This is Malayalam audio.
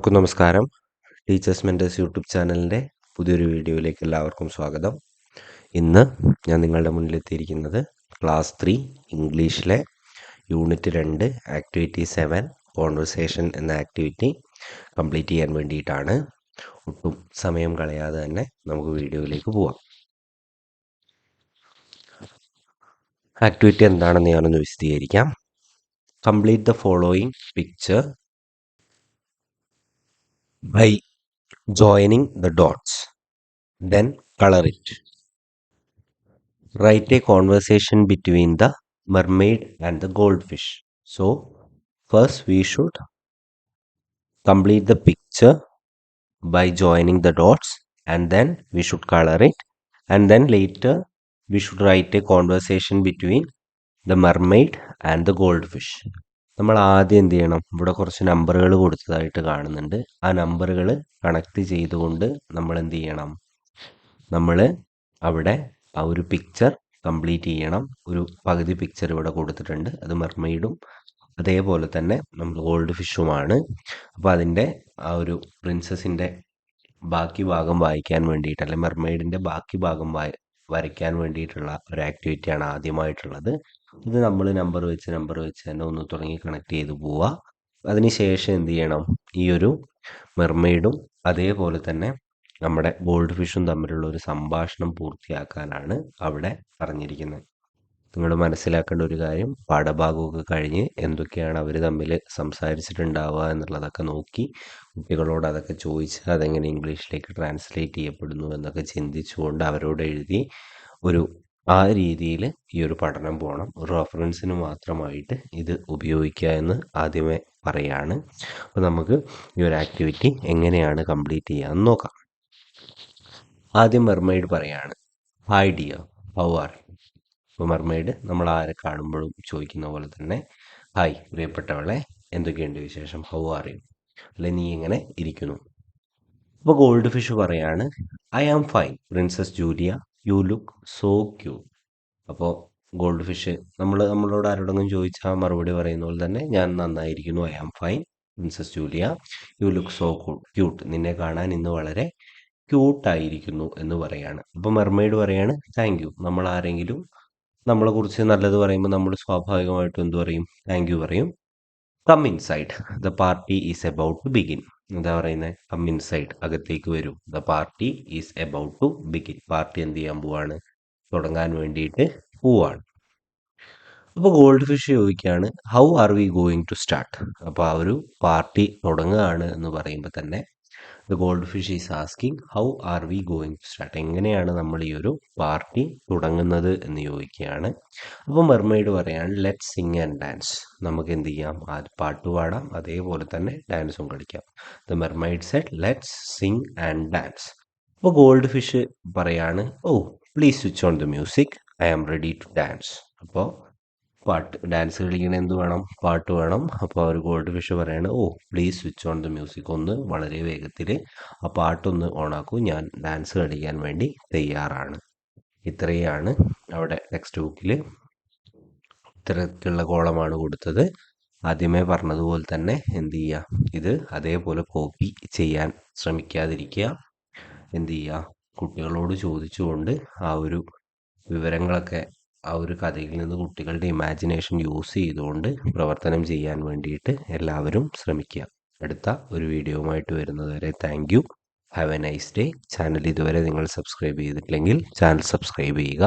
എല്ലാവർക്കും നമസ്കാരം. ടീച്ചേഴ്സ് മെന്റേഴ്സ് യൂട്യൂബ് ചാനലിന്റെ പുതിയൊരു വീഡിയോയിലേക്ക് എല്ലാവർക്കും സ്വാഗതം. ഇന്ന് ഞാൻ നിങ്ങളുടെ മുന്നിലെത്തിയിരിക്കുന്നത് ക്ലാസ് ത്രീ ഇംഗ്ലീഷിലെ യൂണിറ്റ് രണ്ട് ആക്ടിവിറ്റി സെവൻ കോൺവെർസേഷൻ എന്ന ആക്ടിവിറ്റി കംപ്ലീറ്റ് ചെയ്യാൻ വേണ്ടിയിട്ടാണ്. ഒട്ടും സമയം കളയാതെ തന്നെ നമുക്ക് വീഡിയോയിലേക്ക് പോവാം. ആക്ടിവിറ്റി എന്താണെന്ന് ഞാനൊന്ന് വിശദീകരിക്കാം. Complete the following picture by joining the dots. Then color it. Write a conversation between the mermaid and the goldfish. So, first we should complete the picture by joining the dots and then we should color it and then later we should write a conversation between the mermaid and the goldfish. നമ്മൾ ആദ്യം എന്ത് ചെയ്യണം? ഇവിടെ കുറച്ച് നമ്പറുകൾ കൊടുത്തതായിട്ട് കാണുന്നുണ്ട്. ആ നമ്പറുകൾ കണക്ട് ചെയ്തുകൊണ്ട് നമ്മൾ എന്ത് ചെയ്യണം? നമ്മൾ അവിടെ ആ ഒരു പിക്ചർ കംപ്ലീറ്റ് ചെയ്യണം. ഒരു പകുതി പിക്ചർ ഇവിടെ കൊടുത്തിട്ടുണ്ട്. അത് മെർമെയ്ഡും അതേപോലെ തന്നെ നമ്മൾ ഗോൾഡ് ഫിഷുമാണ് അപ്പോൾ അതിന്റെ ആ ഒരു പ്രിൻസസിന്റെ ബാക്കി ഭാഗം വായിക്കാൻ വേണ്ടിയിട്ട് അല്ലെങ്കിൽ മെർമെയ്ഡിന്റെ ബാക്കി ഭാഗം വായി വരയ്ക്കാൻ വേണ്ടിയിട്ടുള്ള ഒരു ആക്ടിവിറ്റിയാണ് ആദ്യമായിട്ടുള്ളത്. ഇത് നമ്മൾ നമ്പർ വെച്ച് നമ്പർ വെച്ച് തന്നെ ഒന്ന് തുടങ്ങി കണക്ട് ചെയ്ത് പോവുക അതിനുശേഷം എന്ത് ചെയ്യണം? ഈ ഒരു മെർമെയ്ഡും അതേപോലെ തന്നെ നമ്മുടെ ഗോൾഡ് ഫിഷും തമ്മിലുള്ള ഒരു സംഭാഷണം പൂർത്തിയാക്കാനാണ് അവിടെ പറഞ്ഞിരിക്കുന്നത്. നിങ്ങൾ മനസ്സിലാക്കേണ്ട ഒരു കാര്യം പാഠഭാഗമൊക്കെ കഴിഞ്ഞ് എന്തൊക്കെയാണ് അവർ തമ്മിൽ സംസാരിച്ചിട്ടുണ്ടാവുക എന്നുള്ളതൊക്കെ നോക്കി കുട്ടികളോട് അതൊക്കെ ചോദിച്ച് അതെങ്ങനെ ഇംഗ്ലീഷിലേക്ക് ട്രാൻസ്ലേറ്റ് ചെയ്യപ്പെടുന്നു എന്നൊക്കെ ചിന്തിച്ചുകൊണ്ട് അവരോട് എഴുതി ഒരു ആ രീതിയിൽ ഈ ഒരു പഠനം പോകണം റെഫറൻസിന് മാത്രമായിട്ട് ഇത് ഉപയോഗിക്കുക എന്ന് ആദ്യമേ പറയാണ്. അപ്പോൾ നമുക്ക് ഈ ഒരു ആക്ടിവിറ്റി എങ്ങനെയാണ് കംപ്ലീറ്റ് ചെയ്യാമെന്ന് നോക്കാം. ആദ്യം മെർമൈഡ് പറയാണ് ഹായ് ഡിയർ ഹൗ ആർ ഇപ്പോൾ മർമെയ്ഡ് നമ്മൾ ആരെ കാണുമ്പോഴും ചോദിക്കുന്ന പോലെ തന്നെ ഹായ് പ്രിയപ്പെട്ടവളെ എന്തൊക്കെയുണ്ട് വിശേഷം? ഹൗ ആർ യു അല്ലെ നീ എങ്ങനെ ഇരിക്കുന്നു? അപ്പോൾ ഗോൾഡ് ഫിഷ് പറയാണ് I am fine princess Julia you look so cute അപ്പോൾ ഗോൾഡ് ഫിഷ് നമ്മൾ നമ്മളോട് ആരോടെങ്കിലും ചോദിച്ചാൽ മറുപടി പറയുന്ന പോലെ തന്നെ ഞാൻ നന്നായിരിക്കുന്നു. I am fine princess Julia you look so cute നിന്നെ കാണാൻ ഇന്ന് വളരെ ക്യൂട്ടായിരിക്കുന്നു എന്ന് പറയാണ്. അപ്പോൾ മെർമെയ്ഡ് പറയാണ് താങ്ക് യു നമ്മൾ ആരെങ്കിലും നമ്മളെ കുറിച്ച് നല്ലത് പറയുമ്പോൾ നമ്മൾ സ്വാഭാവികമായിട്ടും എന്ത് പറയും? താങ്ക് യു പറയും. Come inside the party is about to begin എന്താ പറയുന്നത് കം ഇൻസൈഡ് അകത്തേക്ക് വരും. The party is about to begin party എന്ത് ചെയ്യാൻ പോവാണ്? തുടങ്ങാൻ വേണ്ടിയിട്ട് പോവാണ്. അപ്പോൾ ഗോൾഡ് ഫിഷ് ചോദിക്കുകയാണ് how are we going to start അപ്പോൾ ആ ഒരു പാർട്ടി തുടങ്ങുകയാണ് എന്ന് പറയുമ്പോൾ തന്നെ the gold fish is asking how are we going to start എങ്ങനെയാണ് നമ്മൾ ഈ ഒരു പാർട്ടി തുടങ്ങുന്നത് എന്ന് ചോദിക്കുകയാണ്. അപ്പോൾ മെർമെയ്ഡ് പറയാണ് ലെറ്റ് സിങ് ആൻഡ് ഡാൻസ് നമുക്ക് എന്ത് ചെയ്യാം? അത് പാട്ട് പാടാം. അതേപോലെ തന്നെ ഡാൻസും കളിക്കാം. The mermaid said let's sing and dance അപ്പോൾ ഗോൾഡ് ഫിഷ് പറയാണ് ഓ please switch on the music I am ready to dance അപ്പോൾ പാട്ട് ഡാൻസ് കളിക്കണ എന്ത് വേണം? പാട്ട് വേണം. അപ്പോൾ അവർ ഗോൾഡ് ഫിഷ് പറയാണ് ഓ please switch on the music ഒന്ന് വളരെ വേഗത്തിൽ ആ പാട്ടൊന്ന് ഓണാക്കൂ. ഞാൻ ഡാൻസ് കളിക്കാൻ വേണ്ടി തയ്യാറാണ്. ഇത്രയാണ് അവിടെ ടെക്സ്റ്റ് ബുക്കിൽ ഇത്തരത്തിലുള്ള കോളമാണ് കൊടുത്തത്. ആദ്യമേ പറഞ്ഞതുപോലെ തന്നെ എന്ത് ചെയ്യുക ഇത് അതേപോലെ കോപ്പി ചെയ്യാൻ ശ്രമിക്കാതിരിക്കുക. എന്ത് ചെയ്യുക കുട്ടികളോട് ചോദിച്ചുകൊണ്ട് ആ ഒരു വിവരങ്ങളൊക്കെ ആ ഒരു കഥയിൽ നിന്ന് കുട്ടികളുടെ ഇമാജിനേഷൻ യൂസ് ചെയ്തുകൊണ്ട് പ്രവർത്തനം ചെയ്യാൻ വേണ്ടിയിട്ട് എല്ലാവരും ശ്രമിക്കുക. അടുത്ത ഒരു വീഡിയോയുമായിട്ട് വരുന്നതുവരെ thank you have a nice day channel ഇതുവരെ നിങ്ങൾ സബ്സ്ക്രൈബ് ചെയ്തിട്ടില്ലെങ്കിൽ ചാനൽ സബ്സ്ക്രൈബ് ചെയ്യുക.